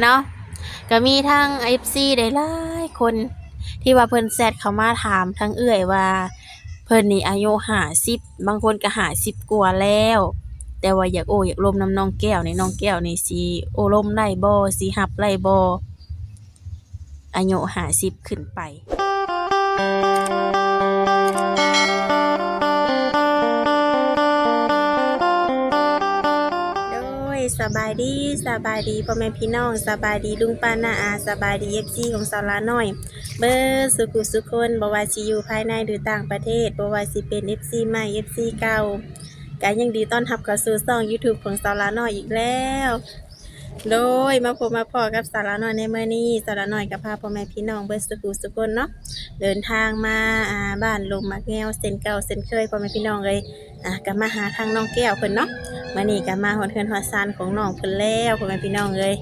เนาะก็มีทั้ง FC ได้หลายคนที่ว่าเพิ่นแซดเข้ามาถามทั้งเอื้อยว่า เพิ่นนี่อายุ50บางคนก็50กว่าแล้ว แต่ว่าอยากโอ้อยากลมน้ำน้องแก้วนี่น้องแก้วนี่สิโอ้ลมได้บ่สิหับได้บ่อายุ50ขึ้นไป สบายดีสบายดีพ่อแม่พี่น้องสบายดีลุงป้าน้าอาสบายดีเอฟซีของสาวลาน้อย เบอร์สุขุสุคนบว่าชีอยู่ภายในหรือต่างประเทศบว่าชีเป็นเอฟซีใหม่เอฟซีเก่าก็ยังดีต้อนรับเข้าสู่ซอง YouTube ของสาวลาน้อยอีกแล้ว โดยมาพบมาพอกับสาวลาน้อยในมื้อนี้สาวลาน้อยก็พาพ่อแม่พี่น้องเบอร์สุขุสุคนเนาะเดินทางมาอ่าบ้านลมมักแงวเส้นเก่าเส้นเคยพ่อแม่พี่น้องเลยอะก็มาหาทางน้องแก้วเพิ่นเนาะมื่อนี้ก็มาหอดเทือนหอดซานของน้องเพิ่นแล้วพ่อแม่พี่น้องเลย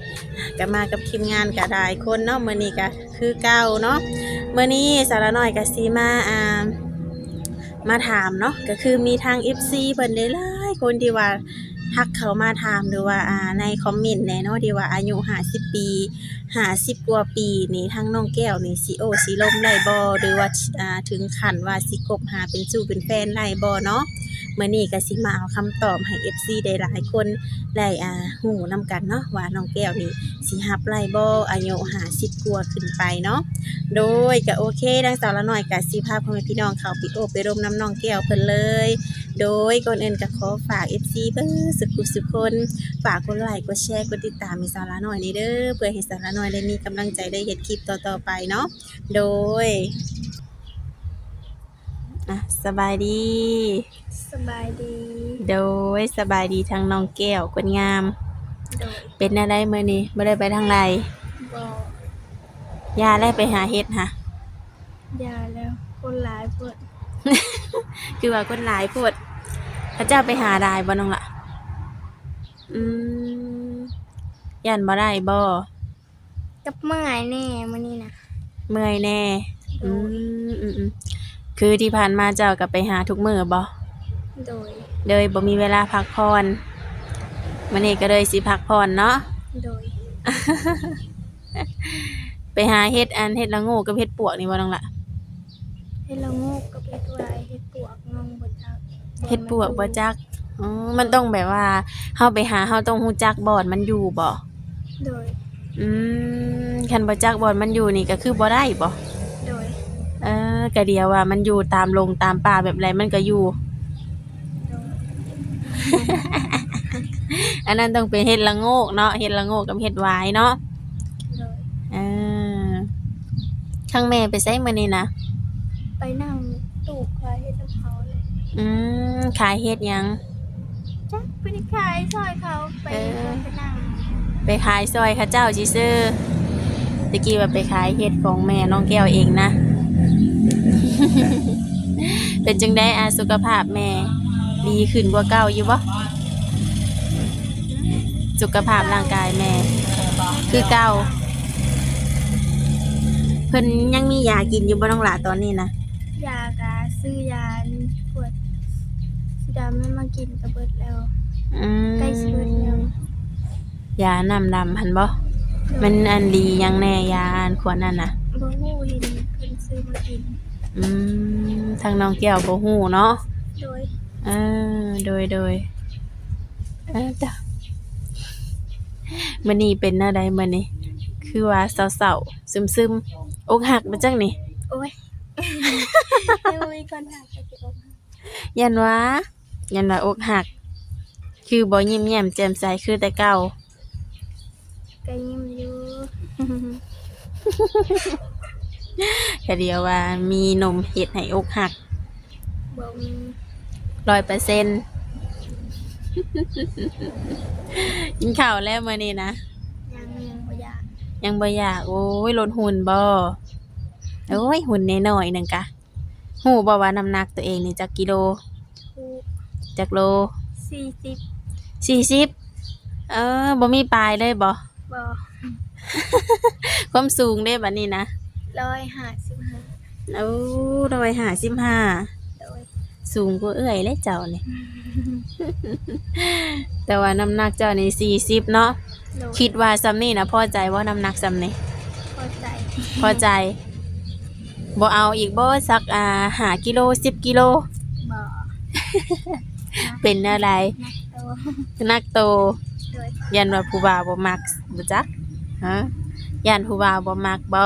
ก็มากับทีมงานก็ได้คนเนาะมื่อนี้ก็คือเก่าเนาะมื่อนี้สารน้อยก็สิมาอ่ามาถามเนาะก็คือมีทาง FC เพิ่นได้หลายคนที่ว่า ทักเขามาถามหรือว่าในคอมเมนต์แน่นอดีว่าอายุหาสิบปีหาสิบกว่าปีนี่ทั้งน้องแก้วนี่สิโอสิลมได้บอหรือว่าถึงขั้นว่าสิกบหาเป็นสู้เป็นแฟนได้บอเนาะ มื่อนี้ก็สิมาเอาคำตอบให้ FC ได้หลายคนได้อ่าหูนำกันเนาะว่าน้องแก้วนี่สิฮับไล่บ่อายุ50กว่าขึ้นไปเนาะโดยก็โอเคดังสาวละหน่อยก็สิพาพ่อแม่พี่น้องเขาไปโอไปร่มน้ำน้องแก้วเพิ่นเลย โดยก่อนอื่นก็ขอฝาก FC เบิ่สุขุสุคน ฝากกดไลค์กดแชร์กดติดตามให้สาวละหน่อยนี่เด้อเพื่อให้สาวละหน่อยได้มีกำลังใจได้เฮ็ดคลิปต่อๆไปเนาะโดย อะสบายดี สบายดี โดยสบายดีทางน้องแก้วคนงาม โดยเป็นอะไรเมื่อนี้ไม่ได้ไปทางไรบอกยาได้ไปหาเฮ็ดฮะ ยาแล้วคนหลายเปิดคือว่าคนหลายโพดพระเจ้าไปหาได้บ่น้องละอืมยันบ่ได้บ่กับเมื่อยแน่มื้อนี้นะเมื่อยแน่ อืมอืมอืม คือที่ผ่านมาเจ้าก็ไปหาทุกมื้อบ่โดย เลยบ่มีเวลาพักผ่อนมื้อนี้ก็เลยสิพักผ่อนเนาะ โดย ไปหาเฮ็ดอันเฮ็ดละโง่กับเฮ็ดปวกนี่บ่น้องละเฮ็ดละโงกกับเฮ็ดวายเฮ็ดปวกงงบ่จักเฮ็ดปวกบ่จักอ๋อมันต้องแบบว่าเฮาไปหาเฮาต้องฮู้จักบอนมันอยู่บ่โดย อืมคันบ่จักบอนมันอยู่นี่ก็คือบ่ได้บ่โดยเออ ก็เดียวว่า มันอยู่ตามลงตามป่าแบบไรมันก็อยู่โดยอันนั้นต้องเป็นเฮ็ดละโงกเนาะเฮ็ดละโงกกับเฮ็ดหวายเนาะโดยเออข้างแม่ไปไสมื้อนี้นะไปนั่งตูกคอยเฮ็ดกับเขาเลยอืมขายเฮ็ดหยังจักไปขายซอยเขาไปเออไปนั่งไปขายซอยเขาเจ้าสิซื้อตะกี้ว่าไปขายเฮ็ดของแม่น้องแก้วเองนะ เป็นจังได้อาสุขภาพแม่ ดีขึ้นกว่าเก่าอยู่บ่สุขภาพร่างกายแม่ คือเก่าเพิ่นยังมียากินอยู่บ่น้องหลาตอนนี้นะยากาซื้อยาปวดสิดาไม่มากินกระเบิดแล้วอืมใกล้สิเบิดแล้วยาน้ำดำหันบ่มันอันดียังแน่ยาอันขวดนั่นน่ะบ่ฮู้เห็นเพิ่นซื้อมากิน อืมทางน้องแก้วบ่ฮู้เนาะโดยเออโดยโดยเออจ้ะมื้อนี้เป็นหน้าใดมื้อนี้คือว่าเศร้าๆซึมๆอกหักมาจังนี่โอ้ยเดี๋ยวมีคนถามจะบอกยันว่ายันว่าอกหัก คือบ่ยิ้มแย้มแจ่มใสคือแต่เก่าก็ยิ้มอยู่ แค่เดียวว่ามีนมเฮ็ดให้อกหักบ่มีร้อยเปอร์เซ็นต์กินข้าวแล้วมื้อนี้นะ ยังยังบ่อยากยังบ่อยาก โอ้ยลดหุ่นบ่โอ้ยหุ่นน้อยๆหนึงกะฮู้บ่ว่าน้ำหนักตัวเองนี่จักกิโลถูกจักโลสี่สิบสี่สิบเออบ่มีปลายเลยบ่บ่ความสูงเด้บัดนี้นะ ร้อยห้าสิบห้าโอ้ร้อยห้าสิบห้าโดยสูงกว่าเอื้อยเลยเจ้านี่แต่ว่าน้ำหนักเจ้านี่สี่สิบเนาะโโดยคิดว่าซ้ำนี่นะพอใจว่าน้ำหนักซ้ำนี่พอใจพอใจบ่เอาอีกบ่สักอ่าหากิโลสิบกิโลบ่เป็นอะไรนักโตนักโต โดยยันว่าผู้บ่าวบ่มักบ่จักฮะยันผู้บ่าวบ่มักบ่บ่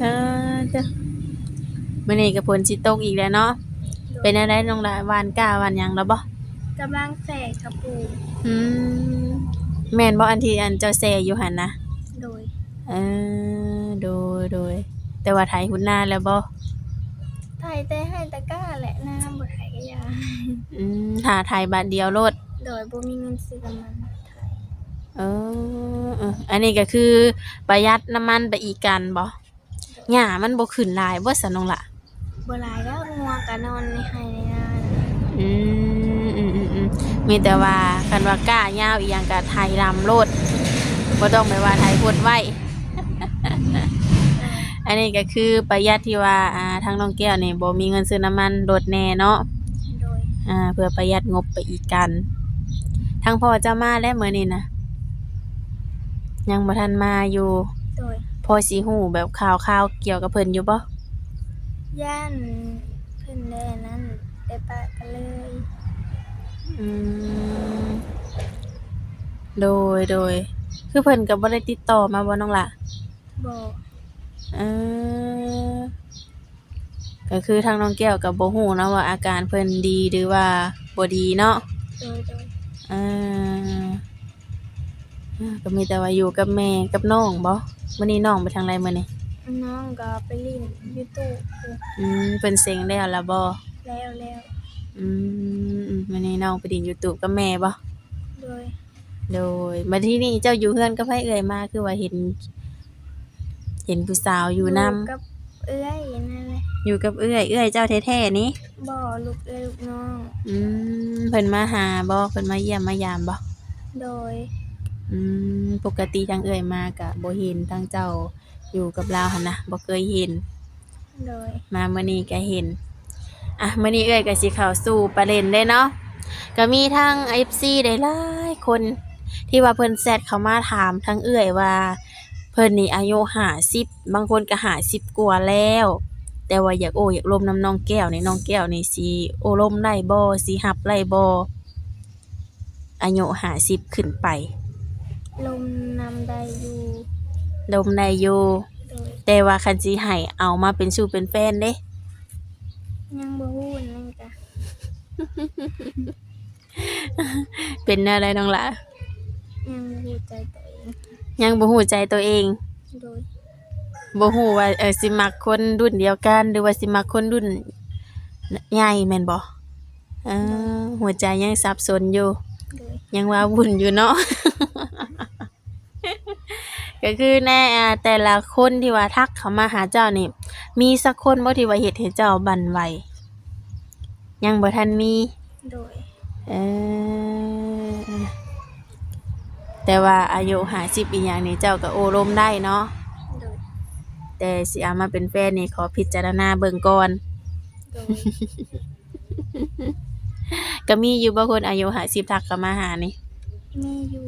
เออเด้อมื้อนี้ก็ฝนสิตกอีกแล้วเนาะเป็นอะไรน้องหลายหวานกล้าหวานหยังแล้วบ่กำลังแสกกระปูอืมแม่นบ่อันที่อันเจ้าแซ่อยู่หั่นนะโดยเออโดยโดยแต่ว่าไถหุ่นหน้าแล้วบ่ไทยแต่ให้ตะกร้าแหละน้ำบ่ไทยก็ยาอืมถ้าไถบาทเดียวโลด โดยบ่มีเงินซื้อกับมันไทย เออเอออันนี้ก็คือประหยัดน้ำมันไปอีกกันบ่หญ้ามันบ่ขึ้นหลายบ่ซะน้องล่ะบ่หลายแล้วงัวก็นอนในไห้ในนาอืมอืมอืมอืมมีแต่ว่าคันว่าก้ายาวอีหยังก็ไถลำโลดบ่ต้องไปว่าไถพดไว้ อันนี้ก็คือประหยัดที่ว่าอ่าทางน้องแก้วนี่บ่มีเงินซื้อน้ำมันรถแน่เนาะ โดยอ่าเพื่อประหยัดงบไปอีกกัน ทางพ่อจะมาแล้วมื้อนี้นะ ยังบ่ทันมาอยู่ โดยพอสิฮู้แบบข่าวๆเกี่ยวกับเพิ่นอยู่บ่ย่านเพิ่นได้อันนั้นได้ปะกันเลยอืมโดยโดย คือเพิ่นก็บ่ได้ติดต่อมาบ่น้องล่ะบ่เออก็คือทางน้องแก้วก็บ่ฮู้นะว่าอาการเพิ่นดีหรือว่าบ่ดีเนาะโดยโดยเออ ก็มีแต่ว่าอยู่กับแม่กับน้องบ่มื้อนี้น้องไปทางไรมื้อนี้น้องก็ไปเลินยูทูบอืมเพิ่นเซ็งแล้วล่ะบ่แล้วแล้วอืมอืมมื้อนี้น้องไปดิน YouTube กับแม่บ่โดย โดยมาที่นี่เจ้าอยู่เฮือนกับไผเอ่ยมาคือว่าเห็น เห็นผู้สาวอยู่นํกับเอื้อยนั่นแหละอยู่กับเอื้อยเอื้อยเจ้าแท้ๆนี่บ่ลูกเอื้อยลูกน้อง อืมเพิ่นมาหาบ่เพิ่นมาเยี่ยมมายามบ่โดย อืมปกติทางเอื้อยมาก็บ่เห็นทางเจ้าอยู่กับเราหั่นนะบ่เคยเห็น โดย มามื้อนี้ก็เห็น อะมื้อนี้เอ้ยก็สิเข้าสู่ประเด็นได้เนาะก็มีทั้ง FC ได้หลายคน ที่ว่าเพิ่นแซดเข้ามาถามทั้งเอื้อยว่า เพิ่นนี่อายุ50บางคนก็50กว่าแล้ว แต่ว่าอยากโอ้อยากลมน้ำน้องแก้วนี่น้องแก้วนี่สิโอ้ลมได้บ่สิรับได้บ่อายุ50ขึ้นไป ลมนำได้อยู่ลมได้อยู่โดยแต่ว่าคันสิให้เอามาเป็นชู้เป็นแฟนเด้ ยังบ่ฮู้นั่นกะเป็นอะไรน้องล่ะยังบ่ฮู้ใจตัวเองยังบ่ฮู้ใจตัวเองโดยบ่ฮู้ว่าเออสิมักคนรุ่นเดียวกัน หรือว่าสิมักคนรุ่นใหญ่แม่นบ่เออหัวใจยังสับสนอยู่ โดยยังว่าวุ่นอยู่เนาะ ก็คือแน่อ่าแต่ละคนที่ว่าทักเข้ามาหาเจ้านี่ มีสักคนบ่ที่ว่าเฮ็ดให้เจ้าบั่นไหวยังบ่ทันมีโดยเออแต่ว่าอายุ50อีหยังนี่เจ้าก็โอ้ลมได้เนาะโดยแต่สิเอามาเป็นแฟนนี่ขอพิจารณาเบิ่งก่อน โดยก็มีอยู่บางคนอายุ50ทักเข้ามาหานี่ มีอยู่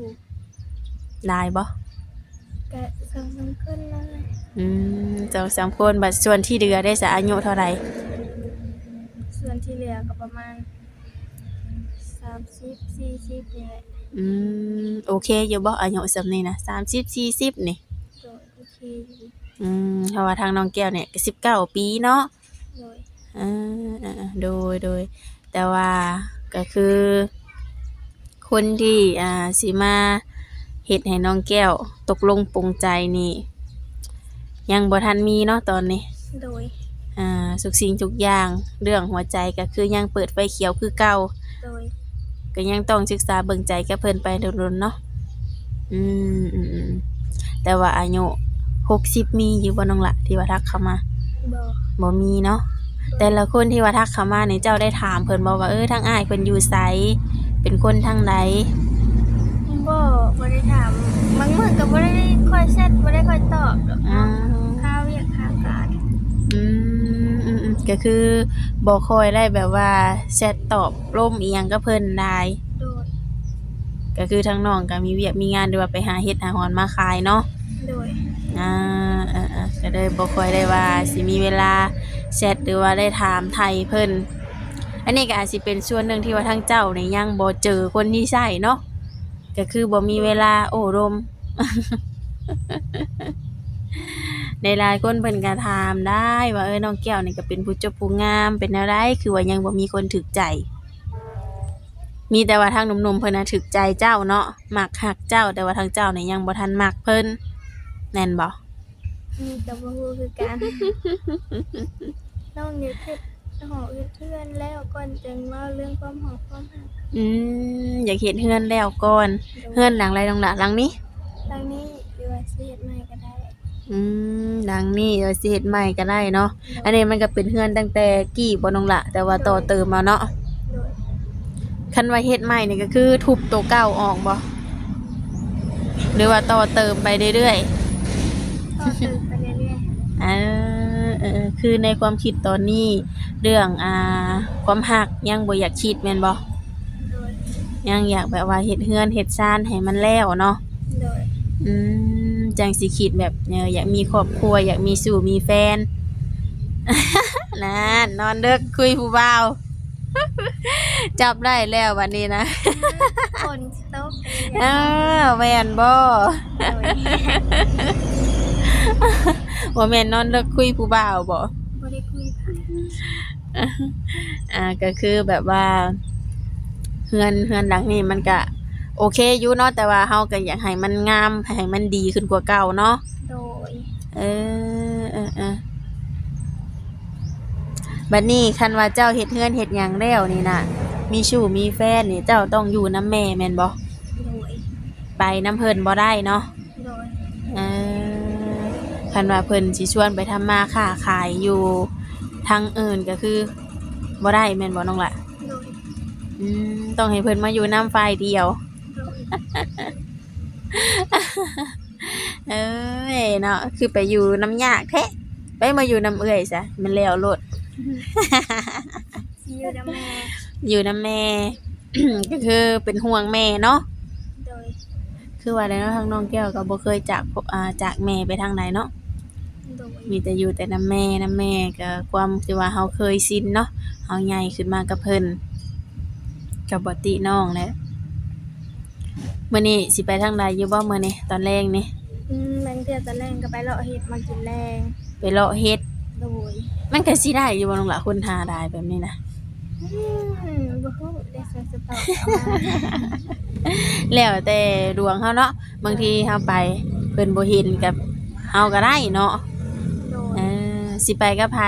หลายบ่ กะสองสามคนนั่นแหละอืมสองสามคนบัดส่วนที่เหลือได้สะอายุเท่าไหร่ส่วนที่เหลือก็ประมาณ30 40นี่แหละอืมโอเคอยู่บ่อายุสำนี้นะ30 40นี่โดยโอเคอยู่อืมเพราะว่าทางน้องแก้วเนี่ยก็19ปีเนาะโดยอ่าๆๆโดยโดย แต่ว่าก็คือ คนที่อ่าสิมา เฮ็ดให้น้องแก้ว ตกลงปรงใจนี่ ยังบ่ทันมีเนาะตอนนี้ โดย อ่าทุกสิ่งทุกอย่าง เรื่องหัวใจก็คือยังเปิดไฟเขียวคือเก่า โดย ก็ยังต้องศึกษาเบิ่งใจกับเพิ่นไปโดนๆเนาะ อืมอืมอืมแต่ว่าอายุ60มีอยู่บ่น้องละที่ว่าทักเข้ามาบ่บ่มีเนาะ แต่ละคนที่ว่าทักเข้ามานี่เจ้าได้ถามเพิ่นบ่ว่าเออทางอ้ายเพิ่นอยู่ไสเป็นคนทางใด บ่บ่ได้ถามบางมื้อก็บ่ได้ค่อยแชทบ่ได้ค่อยตอบดอกอ่าข้าวเรียกข้าวการอืมอืมอืมก็คือบ่ค่อยได้แบบว่าแชทตอบร่มอีหยังกับเพิ่นได้ โดยก็คือทั้งน้องก็มีเวียกมีงานหรือว่าไปหาเฮ็ดหาหอนมาขายเนาะ โดยอ่าเออๆก็เลยบ่ค่อยได้ว่าสิมีเวลาแชทหรือว่าได้ถามไทยเพิ่น อันนี้ก็อาจสิเป็นส่วนหนึ่งที่ว่าทางเจ้าเนี่ยยังบ่เจอคนที่ใช่เนาะ ก็คือบ่มีเวลาโอ้รมในหลายคนเพิ่นก็ถามได้ว่าเออน้องแก้วนี่ก็เป็นผู้เจบผู้งามเป็นแนวใดคือว่ายังบ่มีคนถึกใจ มีแต่ว่าทางหนุ่มๆเพิ่นน่ะถึกใจเจ้าเนาะมักฮักเจ้าแต่ว่าทางเจ้าเนี่ยยังบ่ทันมักเพิ่นแน่นบ่ มีกับบ่ฮู้คือกัน น้องอยากเฮ็ด หอเฮ็ดเพื่อนแล้วก่อนจึงเว่าเรื่องความหอความหักอืมอยากเห็นเฮือนแล้วก่อนเฮือนหลังไรหลังละหลังนี้ทางนี้อยู่ว่าสิเฮ็ดใหม่ก็ได้อืมหลังนี้เออสิเฮ็ดใหม่ก็ได้เนาะอันนี้มันก็เป็นเฮือนตั้งแต่กี่บ่น้องละแต่ว่าต่อเติมมาเนาะโดยคันว่าเฮ็ดใหม่นี่ก็คือทุบตัวเก่าออกบ่หรือว่าต่อเติมไปเรื่อยก็ตื่นไปเรื่อยๆอ่า เออคือในความคิดตอนนี้ เรื่องอ่าความหักยังบ่อยากคิดแม่นบ่ๆโดยยังอยากแบบว่าเฮ็ดเฮือนเฮ็ดซ่านให้มันแล้วเนาะโดยอืมจังสิคิดแบบเอออยากมีครอบครัว อยากมีสู่มีแฟน นั่นนอนเด็กคุยผู้บ่าว จับได้แล้ววันนี้นะ คนสต๊อกไปอ้าวแม่นบ่ โดย ว่าแม่นนอนเด็กคุยผู้บ่าวบ่บ่ได้คุยไผอ่าก็คือแบบว่าเฮือนเฮือนหลังนี้มันก็โอเคอยู่เนาะแต่ว่าเฮาก็อยากให้มันงามให้มันดีขึ้นกว่าเก่าเนาะโดย เออเออเออบัดนี้คันว่าเจ้าเฮ็ดเฮือนเฮ็ดหยังแล้วนี่น่ะ มีชู้มีแฟนนี่เจ้าต้องอยู่น้ำแม่แม่นบ่โดย ไปน้ำเพิ่นบ่ได้เนาะโดยเออ คันว่าเพิ่นสิชวนไปทำมาค้าขายอยู่ทางอื่นก็คือบ่ได้แม่นบ่น้องล่ะโดยอืมต้องให้เพิ่นมาอยู่น้ำฝ่ายเดียว โดยเอ้ยเนาะคือไปอยู่น้ำยากแท้ไปมาอยู่น้ำเอื้อยซะมันแล้วโลด สิอยู่นำแม่อยู่น้ำแม่ ก็คือเป็นห่วงแม่เนาะโดยคือว่าแล้วทางน้องแก้วก็บ่เคยจากพ่ออ่าจากแม่ไปทางไหนเนาะ โดยมีแต่อยู่แต่น้ำแม่น้ำแม่ก็ความที่ว่าเฮาเคยชินเนาะเฮาใหญ่ขึ้นมากับเพิ่นกับบ่ติน้องแหละมื้อนี้สิไปทางใดอยู่บ่มื้อนี้ตอนแรกนี่อืมแมงเทื่อตอนแรกก็ไปเลาะเห็ดมากินแรงไปเลาะเฮ็ด โดยมันก็สิได้อยู่บ่น้องล่ะคนหาได้แบบนี้นะอืมบ่ฮู้ได้ใส่สตอเอามาแล้วแต่ดวงเฮาเนาะบางทีเฮาไปเพิ่นบ่เห็นกับเฮาก็ได้เนาะโดเอยอ สิไปกับไผ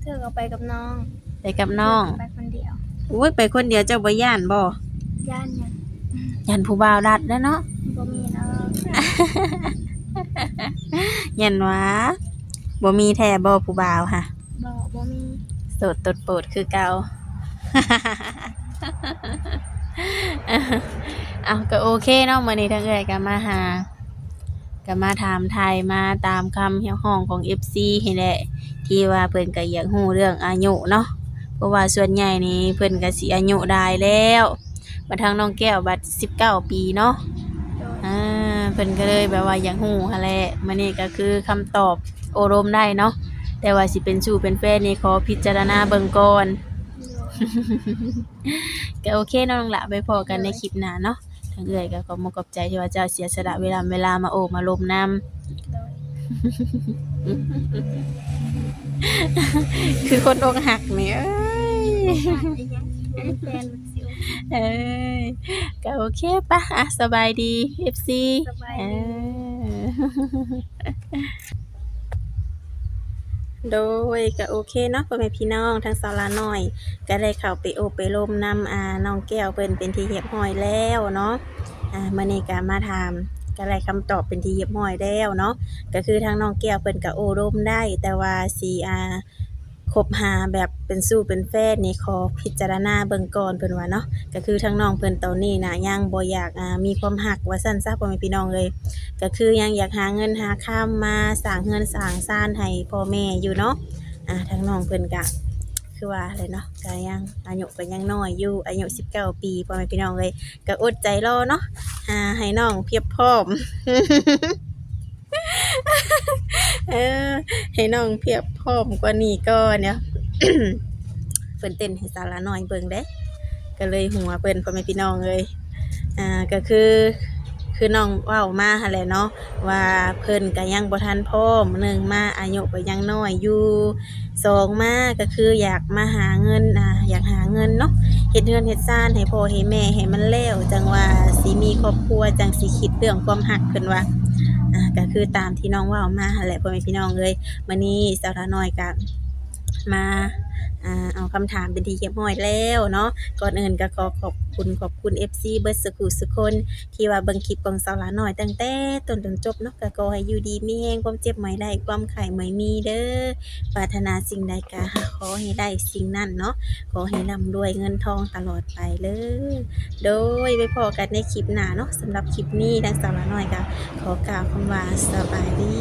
เทื่อก็ไปกับน้องไปกับน้องไปคนเดียวอุ้ยไปคนเดียวเจ้าบ่ย่านบ่ย่านเนี่ยย่านผู้บ่าวดัดแล้วเนาะบ่มีเนาะย่านหว่าบ่มีแท้บ่ผู้บ่าวค่ะบ่บ่มีโสดตดโปรดคือเก่า เอาก็โอเคเนาะมื้อนี้ทั้งเอ้อยก็มาหา ก็มาถามไทยมาตามคำเฮียห้องของ FC ให้แหละที่ว่าเพิ่นก็อยากฮู้เรื่องอายุเนาะเพราะว่าส่วนใหญ่นี่เพิ่นก็สิอายุได้แล้วบัดทางน้องแก้วบัด19 ปีเนาะอ่าเพิ่นก็เลยแบบว่าอยากฮู้หั่นแหละมื้อนี้ก็คือคำตอบโอรมได้เนาะแต่ว่าสิเป็นสู่เป็นแฟนนี่ขอพิจารณาเบิ่งก่อนก็โอเคเนาะน้องละไปพอกันในคลิปหน้าเนาะ ทางเอื้อยก็ขอมกอบใจที่ว่าเจ้าเสียสละเวลาเวลามาโอบมาลมนํโดยคือคนอกหักนี่เอ้ย ขาดอีหยังบ่มีแฟนบ่สิวเอ้ยก็โอเคปะอะสบายดี FC สบายเอดีอ โดยก็โอเคเนาะพ่อแม่พี่น้องทั้งสาวลาน้อย ก็ได้เข้าไปโอบไปลมนำอ่าน้องแก้วเพิ่นเป็นที่เหียบห้อยแล้วเนาะอ่ามื้อนี้ก็มาถามก็ได้คำตอบเป็นที่เหียบห้อยแล้วเนาะก็คือทางน้องแก้วเพิ่นก็โอ้ร่มได้ แต่ว่าสีอ่า คบหาแบบเป็นสู้เป็นแฟนนี่ขอพิจารณาเบิ่งก่อนเพิ่นว่าเนาะก็คือทางน้องเพิ่นตอนนี้น่ะยังบ่อยากอ่ามีความหักว่าซั่นซะพ่อแม่พี่น้องเลย ก็คือยังอยากหาเงินหาข้ามมาสร้างเงินสร้างซ่านให้พ่อแม่อยู่เนาะอ่าทางน้องเพิ่นก็คือว่าอะไรเนาะก็ยังอายุก็ยังน้อยอยู่อายุ19 ปีพ่อแม่พี่น้องเลยก็อดใจรอเนาะอ่าให้น้องเพียบพร้อม เออให้น้องเพียบพร้อมกว่านี้ก็เนี่ยเพิ่นเต้นให้สาระน้อยเบิ่งเด้ ก็เลยหัวเพิ่นพ่อแม่พี่น้องเลยอ่าก็คือคือน้องเว้ามาหั่นแหละเนาะว่าเพิ่นก็ยังบ่ทันพร้อมหนึ่งมาอายุก็ยังน้อยอยู่สองมาก็คืออยากมาหาเงินอ่าอยากหาเงินเนาะเฮ็ดเงินเฮ็ดซ่านให้พ่อให้แม่ให้มันแล้วจังว่าสิมีครอบครัวจังสิคิดเรื่องความรักเพิ่นว่า ก็คือตามที่น้องว่ามาแหละพ่อแม่พี่น้องเลยมื้อนี้สาวน้อยกับ มาเอาคำถามเป็นที่เรียบร้อยแล้วเนาะก่อนอื่นก็ขอขอบคุณขอบคุณ FC เบิร์ดสกูสุคน ที่ว่าเบิ่งคลิปของสาวหลาน้อยตั้งแต่ต้นจนจบเนาะก็ขอให้อยู่ดีมีแฮงความเจ็บไม่ได้ความไข้ไม่มีเด้อปรารถนาสิ่งใดก็ขอให้ได้สิ่งนั้นเนาะขอให้ร่ำรวยเงินทองตลอดไปเลยโดยไปพอกันในคลิปหน้าเนาะสำหรับคลิปนี้ทางสาวหลาน้อยก็ขอกล่าวคำว่าสบายดี